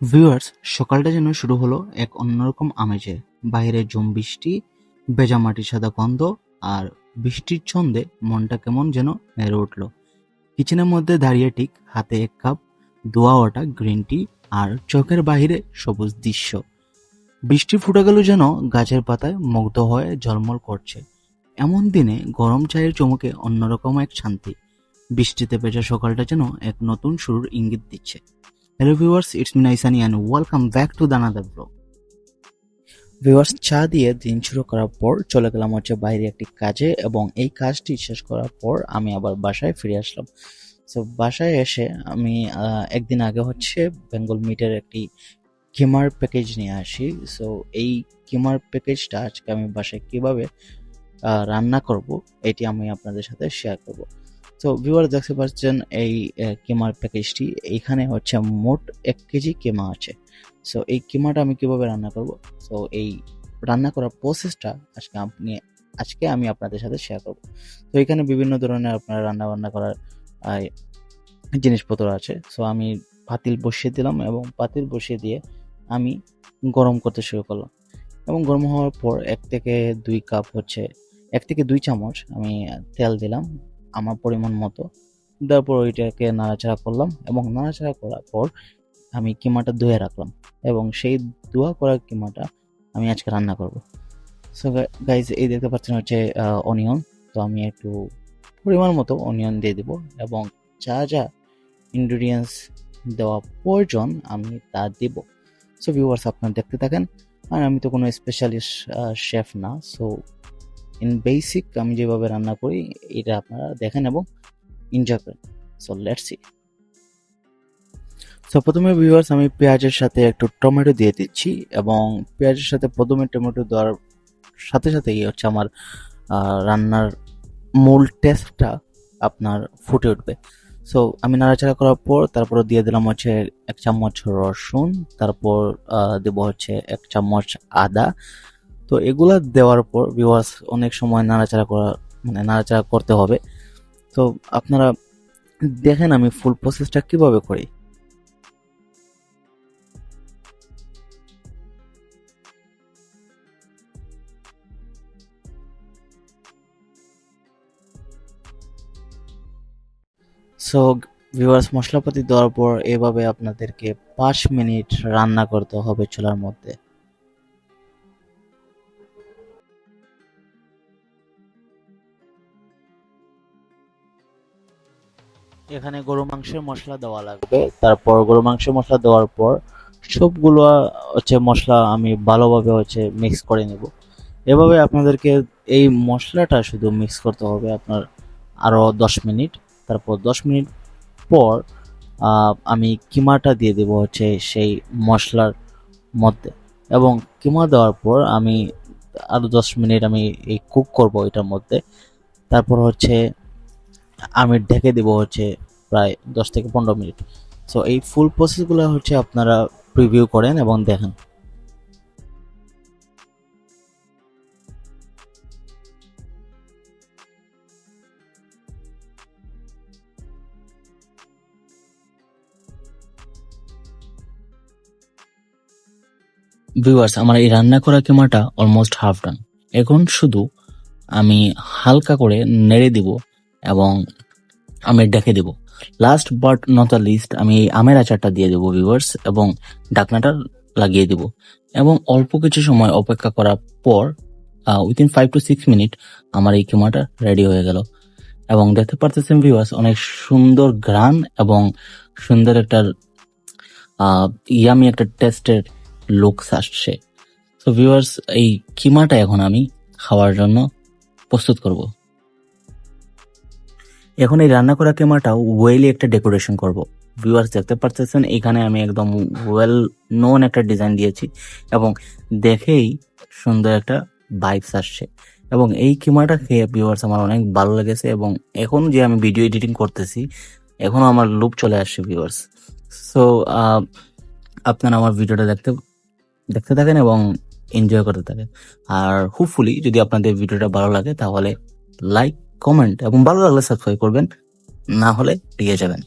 Viewers সকালটা যেন শুরু হলো এক অন্যরকম আমেজে। বাইরে ঝুম বৃষ্টি, ভেজা মাটির সাদা গন্ধ, আর বৃষ্টির ছন্দে মনটা কেমন যেন মেরে উঠল। কিচেনের মধ্যে দাঁড়িয়ে ঠিক হাতে এক কাপ দোয়া ওটা গ্রিন টি, আর চোখের বাইরে সবুজ দৃশ্য। বৃষ্টি ফুটাগুলো যেন গাছের পাতায় মুগ্ধ হয়ে ঝলমল করছে। এমন দিনে গরম চায়ের চমকে অন্যরকম এক শান্তি। বৃষ্টিতে ভেজা সকালটা যেন এক নতুন শুরুর ইঙ্গিত দিচ্ছে। Hello viewers it's me Naisani and welcome back to Danadar blog viewers চা দিয়ে দিন শুরু করার পর চলে গেলাম হচ্ছে বাইরে একটি কাজে এবং এই কাজটি শেষ করার পর আমি আবার বাসায় ফিরে আসলাম সো বাসায় এসে আমি একদিন আগে হচ্ছে বেঙ্গল মিটের একটি কিমার প্যাকেজ নিয়ে আসি সো এই কিমার প্যাকেজটা আজকে আমি বাসায় কীভাবে রান্না করব এটি আমি আপনাদের সাথে শেয়ার করব তো ভিউয়ার দেখতে পাচ্ছেন এই কেমার প্যাকেজটি এইখানে হচ্ছে মোট এক কেজি কেমা আছে। সো এই কেমাটা আমি কীভাবে রান্না করব? সো এই রান্না করার প্রসেসটা আজকে আপনি, আজকে আমি আপনাদের সাথে শেয়ার করব। তো এখানে বিভিন্ন ধরনের আপনার রান্না বান্না করার জিনিসপত্র আছে। সো আমি পাতিল বসিয়ে দিলাম এবং পাতিল বসিয়ে দিয়ে আমি গরম করতে শুরু করলাম। এবং গরম হওয়ার পর এক থেকে দুই কাপ হচ্ছে, এক থেকে দুই চামচ আমি তেল দিলাম। আমার পরিমাণ মতো। তারপর ওইটাকে নাড়াচাড়া করলাম এবং নাড়াচাড়া করার পর আমি কিমাটা ধুয়ে রাখলাম এবং সেই ধোয়া করা কিমাটা আমি আজকে রান্না করব। সো গাইজ এই দেখতে পাচ্ছেন হচ্ছে অনিয়ন তো আমি একটু পরিমাণ মতো অনিয়ন দিয়ে দেবো এবং যা যা ইনগ্রিডিয়েন্টস দেওয়া প্রয়োজন আমি তা দিব। সো ভিউয়ার্স আপনারা দেখতে থাকেন। আর আমি তো কোনো স্পেশালিস্ট শেফ না সো ইন বেসিক আমি যেভাবে রান্না করি, এটা আপনারা দেখেন এবং এনজয় করেন। সো লেটস সি সো প্রথমে ভিউয়ার্স আমি পেঁয়াজের সাথে একটু টমেটো দিয়ে দিচ্ছি এবং পেঁয়াজের সাথে প্রথমে টমেটো দেওয়ার সাথে সাথেই হচ্ছে আমার রান্নার মূল টেস্টটা আপনার ফুটে উঠবে। সো আমি নাড়াচাড়া করার পর, তারপর দিয়ে দিলাম হচ্ছে এক চামচ রসুন, তারপর দেবো হচ্ছে এক চামচ আদা তো এগুলা দেওয়ার পর ভিউয়ার্স অনেক সময় নাড়াচাড়া করা মানে নাড়াচাড়া করতে হবে। তো আপনারা দেখেন আমি ফুল প্রসেসটা কীভাবে করি। সো ভিউয়ার্স মশলাপাতি দেওয়ার পর এভাবে আপনাদেরকে পাঁচ মিনিট রান্না করতে হবে চুলার মধ্যে। এখানে গরু মাংসের মশলা দেওয়া লাগবে। তারপর গরু মাংসের মশলা দেওয়ার পর সবগুলো হচ্ছে মশলা আমি ভালোভাবে হচ্ছে মিক্স করে নেব। এভাবে আপনাদেরকে এই মশলাটা শুধু মিক্স করতে হবে আপনার আরও দশ মিনিট। তারপর দশ মিনিট পর আমি কিমাটা দিয়ে দেবো হচ্ছে সেই মশলার মধ্যে। এবং কিমা দেওয়ার পর আমি আরও দশ মিনিট আমি এই কুক করব এটার মধ্যে। তারপর হচ্ছে আমি ঢেকে দেবো হচ্ছে প্রায় দশ থেকে পনেরো মিনিট। সো এই ফুল প্রসেসগুলো হচ্ছে আপনারা প্রিভিউ করেন এবং দেখেন। ভিউয়ার্স আমার এই রান্না করা কিমাটা অলমোস্ট হাফ ডান এখন শুধু আমি হালকা করে নেড়ে দিব। এবং আমি ডেকে দিব। Last but not the least আমি এই আমের আচারটা দিয়ে দেবো ভিভার্স এবং ডাকনাটা লাগিয়ে দিব। এবং অল্প কিছু সময় অপেক্ষা করার পর within five to six minute আমার এই কিমাটা রেডি হয়ে গেল। এবং দেখতে পারতেছেন ভিউয়ার্স অনেক সুন্দর গ্রান এবং সুন্দর একটা ইয়ামি একটা টেস্টের লুকস আসছে। তো ভিউয়ার্স এই কিমাটা এখন আমি খাওয়ার জন্য প্রস্তুত করব। এখন এই রান্না করা কিমাটা ওয়েলি একটা ডেকোরেশন করব। ভিউয়ার্স, দেখতে পারতেছেন, এখানে আমি একদম ওয়েল নোন একটা ডিজাইন দিয়েছি এবং দেখেই সুন্দর একটা ভাইবস আসছে। এবং এই কিমাটা খেয়ে ভিউয়ার্স আমার অনেক ভালো লেগেছে এবং এখন যে আমি ভিডিও এডিটিং করতেছি এখনও আমার লুপ চলে আসছে ভিউয়ার্স। সো আপনারা আমার ভিডিওটা দেখতে দেখতে থাকেন এবং এনজয় করতে থাকেন। আর হোপফুলি যদি আপনাদের ভিডিওটা ভালো লাগে তাহলে লাইক কমেন্ট এবং ভালো লাগলে সাবস্ক্রাইব করবেন না হলে পেয়ে যাবেন।